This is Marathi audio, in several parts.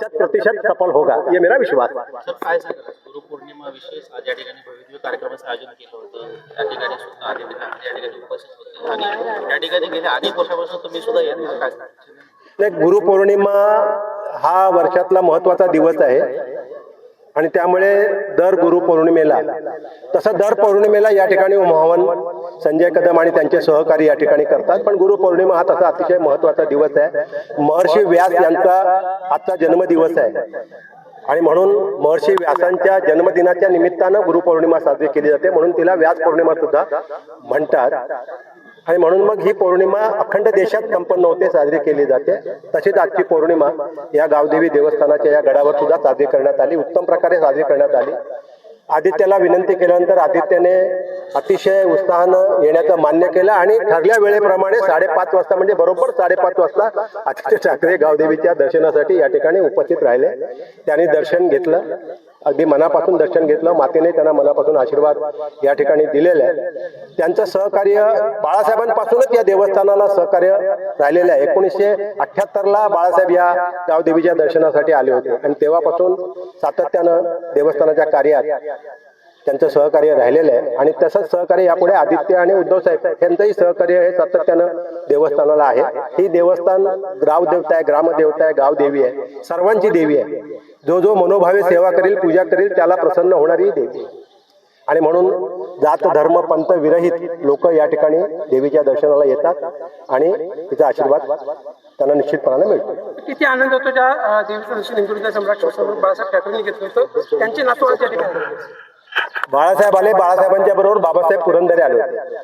शत प्रतिशत सफल होगा ये मेरा विश्वास है। काय गुरु पौर्णिमा विशेष आज या ठिकाणी भव्य कार्यक्रमाचं आयोजन केलं होतं. त्या ठिकाणी सुद्धा आदित्य ठाकरे या ठिकाणी उपस्थित होते. आणि या ठिकाणी गेल्या अनेक वर्षापासून तुम्ही सुद्धा काय नाही गुरुपौर्णिमा हा वर्षातला महत्त्वाचा दिवस आहे. आणि त्यामुळे दर गुरुपौर्णिमेला तसं दर पौर्णिमेला या ठिकाणी उमावन संजय कदम आणि त्यांचे सहकारी या ठिकाणी करतात. पण गुरुपौर्णिमा हा तसा अतिशय महत्त्वाचा दिवस आहे. महर्षी व्यास यांचा आजचा जन्मदिवस आहे. आणि म्हणून महर्षी व्यासांच्या जन्मदिनाच्या निमित्तानं गुरुपौर्णिमा साजरी केली जाते. म्हणून तिला व्यास पौर्णिमा सुद्धा म्हणतात. आणि म्हणून मग ही पौर्णिमा अखंड देशात संपन्न होते साजरी केली जाते. तशीच आजची पौर्णिमा या गावदेवी देवस्थानाच्या या गडावर सुद्धा साजरी करण्यात आली. उत्तम प्रकारे साजरी करण्यात आली. आदित्याला विनंती केल्यानंतर आदित्यने अतिशय उत्साहानं येण्याचं मान्य केलं आणि ठरल्या वेळेप्रमाणे साडेपाच वाजता म्हणजे बरोबर साडेपाच वाजता आदित्य ठाकरे गावदेवीच्या दर्शनासाठी या ठिकाणी उपस्थित राहिले. त्यांनी दर्शन घेतलं. अगदी मनापासून दर्शन घेतलं मातेने त्यांना मनापासून आशीर्वाद या ठिकाणी दिलेले आहे त्यांचं सहकार्य बाळासाहेबांपासूनच या देवस्थानाला सहकार्य राहिलेलं आहे. एकोणीसशे अठ्ठ्याहत्तरला बाळासाहेब या गावदेवीच्या दर्शनासाठी आले होते. आणि तेव्हापासून सातत्यानं देवस्थानाच्या कार्यात त्यांचं सहकार्य राहिलेलं आहे. आणि तसंच सहकार्य यापुढे आदित्य आणि उद्धव साहेब यांचंही सहकार्य हे सातत्यानं देवस्थानाला आहे. ही देवस्थान ग्रामदेवता आहे ग्रामदेवता आहे गावदेवी आहे. सर्वांची देवी आहे. जो जो मनोभावे सेवा करेल पूजा करेल त्याला प्रसन्न होणारी देवी आणि म्हणून जात धर्म पंत विरहित लोक या ठिकाणी देवीच्या दर्शनाला येतात आणि तिचा आशीर्वाद त्यांना निश्चितपणाने मिळतो. किती आनंद होतो ज्या देवीचं दर्शन हिंदुत्व सम्राट बाळासाहेब ठाकरेंनी घेतलं होतं. त्यांचे नातू आज या ठिकाणी बाळासाहेब आले बाळासाहेबांच्या बरोबर बाबासाहेब पुरंदरे आले होते.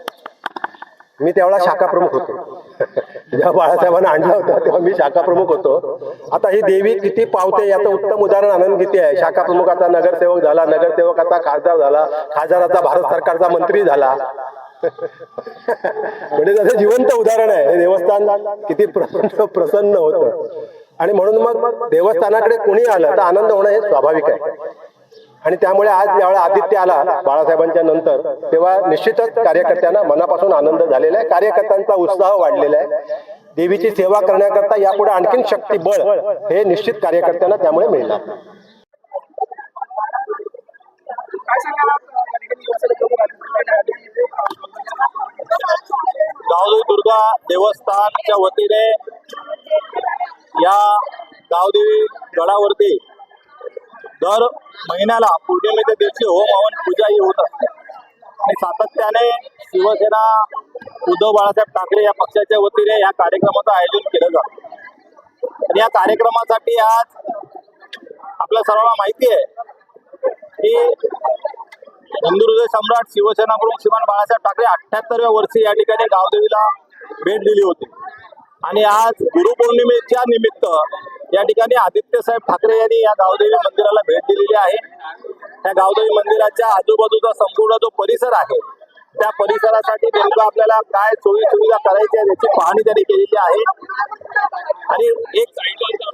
मी तेवढा शाखा प्रमुख होतो. जेव्हा बाळासाहेबांना आणला होता तेव्हा मी शाखा प्रमुख होतो. आता ही देवी किती पावते याचं उत्तम उदाहरण आनंद किती आहे. शाखा प्रमुख आता नगरसेवक झाला नगरसेवक आता खासदार झाला खासदाराचा भारत सरकारचा मंत्री झाला. म्हणजे त्याचं जिवंत उदाहरण आहे. हे देवस्थान किती प्रसन्न प्रसन्न होतं. आणि म्हणून मग देवस्थानाकडे कोणी आलं तर आनंद होणं हे स्वाभाविक आहे. आणि त्यामुळे आज ज्यावेळेला आदित्य आला बाळासाहेबांच्या नंतर तेव्हा निश्चितच कार्यकर्त्यांना मनापासून आनंद झालेला आहे. कार्यकर्त्यांचा उत्साह वाढलेला आहे. देवीची सेवा करण्याकरता यापुढे आणखीन शक्ती बळ हे निश्चित कार्यकर्त्यांना त्यामुळे मिळणार. गावदेवी दुर्गा देवस्थानच्या वतीने या गावदेवी गडावरती दर महिन्याला पौर्णिमेच्या दिवशी होम हवन पूजा ही होत असते. आणि सातत्याने शिवसेना उद्धव बाळासाहेब ठाकरे या पक्षाच्या वतीने या कार्यक्रमाचं आयोजन केलं जातं. आणि या कार्यक्रमासाठी आज आपल्या सर्वांना माहिती आहे की हिंदुहृदय सम्राट शिवसेना प्रमुख श्रीमान बाळासाहेब ठाकरे अठ्याहत्तरव्या वर्षी या ठिकाणी गावदेवीला भेट दिली होती. आणि आज गुरुपौर्णिमेच्या निमित्त या ठिकाणी आदित्य साहेब ठाकरे यांनी या गावदेवी मंदिराला भेट दिलेली आहे. त्या गावदेवी मंदिराच्या आजूबाजूचा संपूर्ण जो परिसर आहे त्या परिसरासाठी नेमकं आपल्याला काय सोयी सुविधा करायच्या याची पाहणी त्यांनी केलेली आहे. आणि एक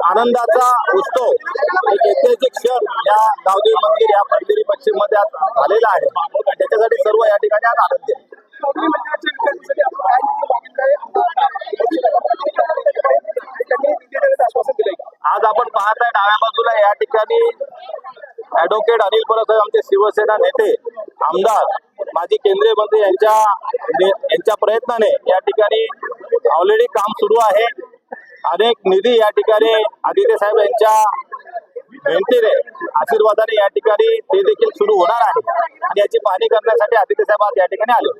आनंदाचा उत्सव एक ऐतिहासिक क्षण या गावदेवी मंदिर या मंदिरी पश्चिममध्ये आज झालेला आहे. त्याच्यासाठी सर्व या ठिकाणी आज आनंदी आहे पाहताय डाव्या बाजूला या ठिकाणी ऍडव्होकेट अनिल परब आमचे शिवसेना नेते आमदार माजी केंद्रीय मंत्री यांच्या यांच्या प्रयत्नाने या ठिकाणी ऑलरेडी काम सुरू आहे. अनेक निधी या ठिकाणी आदित्य साहेब यांच्या मेहनतीने आशीर्वादाने या ठिकाणी ते देखील सुरू होणार आहे. आणि याची पाहणी करण्यासाठी आदित्य साहेब आज या ठिकाणी आले